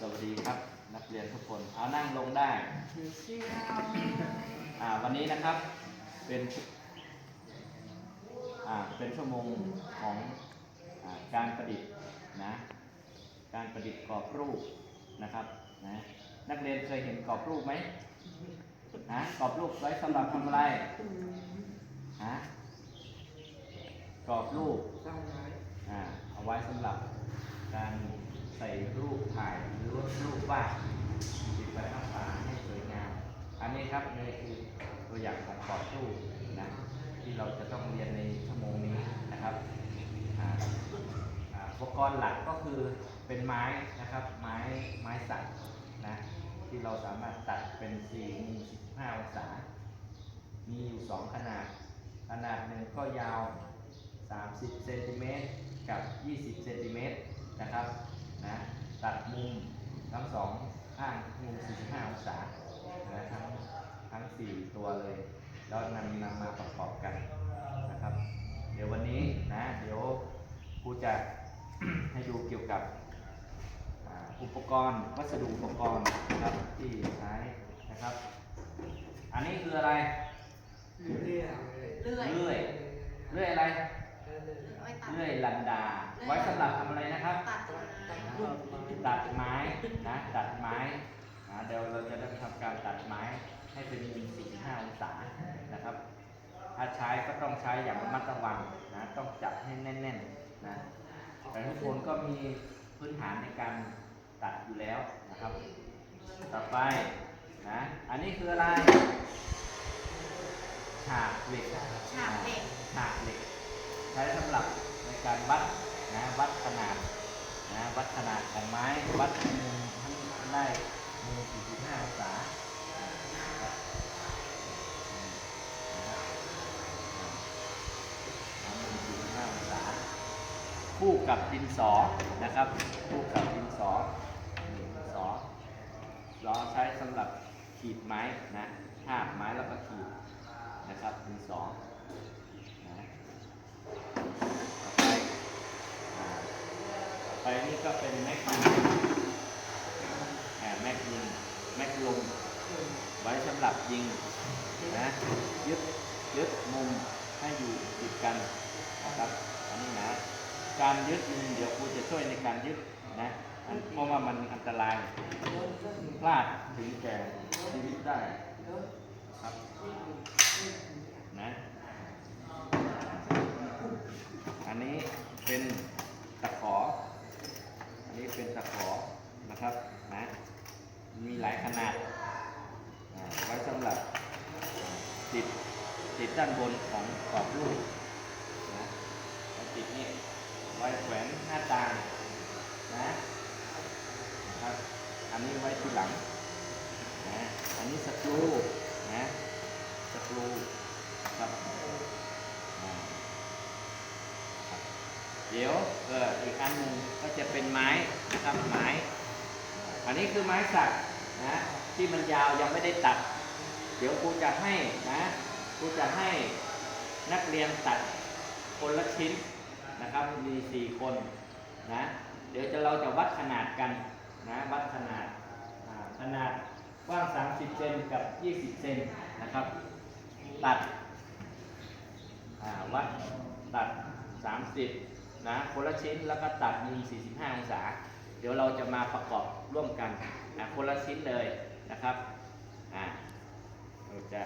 ทุกคนเอานั่งลงได้อ่าวันนี้นะครับเป็นอ่าเป็นชั่วโมงของอาการประดิษฐ์นะการประดิษฐ์กรอบรูปนะครับนะนักเรียนเคยเห็นกรอบรูปไหมนะกรอบรูปไว้สำหรับทำอะไรฮะกรอบรูปอ่าเอาไว้สำหรับการ ใส่รูปถ่ายหรือว่ารูปวาดติดไว้ข้างฝาให้สวยงาม อันนี้ครับนี่คือตัวอย่างของกรอบรูปนะที่เราจะต้องเรียนในชั่วโมงนี้นะครับอ่าอ่าอุปกรณ์หลักก็คือเป็นไม้นะครับ ไม้ไม้สักนะที่เราสามารถตัดเป็น4มุม15องศา มีอยู่ 2 ขนาด ขนาดหนึ่งก็ยาว 30เซนติเมตรกับ 20เซนติเมตรนะครับ นะตัดมุมทั้งสองข้างมุม 45 องศานะทั้งทั้ง 4 ตัวเลย แล้วนำนำมาประกอบกันนะครับ เดี๋ยววันนี้นะเดี๋ยวครูจะให้ดูเกี่ยวกับอ่าอุปกรณ์วัสดุอุปกรณ์นะครับที่ใช้นะครับ อันนี้คืออะไร เรื่อยเลื่อยเลื่อยอะไรไว้ตัดเลื่อยลันดา ไว้สำหรับทำอะไรนะครับ ตัดไม้ ตัดไม้นะตัดไม้นะเดี๋ยวเราจะเริ่มทำการตัดไม้ให้เป็นมุม45องศานะครับ ถ้าใช้ก็ต้องใช้อย่างระมัดระวังนะต้องจับให้แน่นๆนะแต่ทุกคนก็มีพื้นฐานในการตัดอยู่แล้วนะครับ ต่อไปนะอันนี้คืออะไรฉากเหล็กฉากเหล็กฉากเหล็ก ใช้สำหรับในการวัดนะวัดขนาด นะวัดขนาดของไม้ วัดมุมทั้งได้มุม45องศานะครับอืมนะครับอ่ามุม45องศาคู่กับดินสอนะครับ คู่กับดินสอดินสอเราใช้สำหรับขีดไม้นะทาบไม้แล้วก็ขีดนะครับดินสอนะ ต่อไปอ่าต่อ ไปนี่ก็เป็นแม็กยิงอ่าแม็กยิงแม็กลมไว้สำหรับยิงนะยึดยึดมุมให้อยู่ติดกันนะครับอันนี้นะการยึดมุมเดี๋ยวครูจะช่วยในการยึดนะเพราะว่ามันอันตรายพลาดถึงแก่ชีวิตได้ครับนะอันนี้เป็น เป็นตะขอนะครับนะมีหลายขนาดไว้สำหรับติดติดด้านบนของกรอบรูปนะติดนี่ไว้แขวนหน้าต่างนะนะครับอันนี้ไว้ทีหลังนะอันนี้สกรูนะสกรูครับอ่า เดี๋ยวเอออี ก็จะเป็นไม้นะครับไม้ อันนี้คือไม้สักนะที่มันยาวยังไม่ได้ตัด เดี๋ยวครูจะให้นะครูจะให้นักเรียนตัดคนละชิ้นนะครับมีสี่คนนะเดี๋ยวจะเราจะวัดขนาดกันนะวัดขนาดขนาดกว้าง 30 เซนกับ 20 เซนนะครับ ตัดวัดตัด 30 นะคนละชิ้นแล้วก็ตัดมุม 45 องศา เดี๋ยวเราจะมาประกอบร่วมกันนะคนละชิ้นเลยนะครับอ่าเราจะ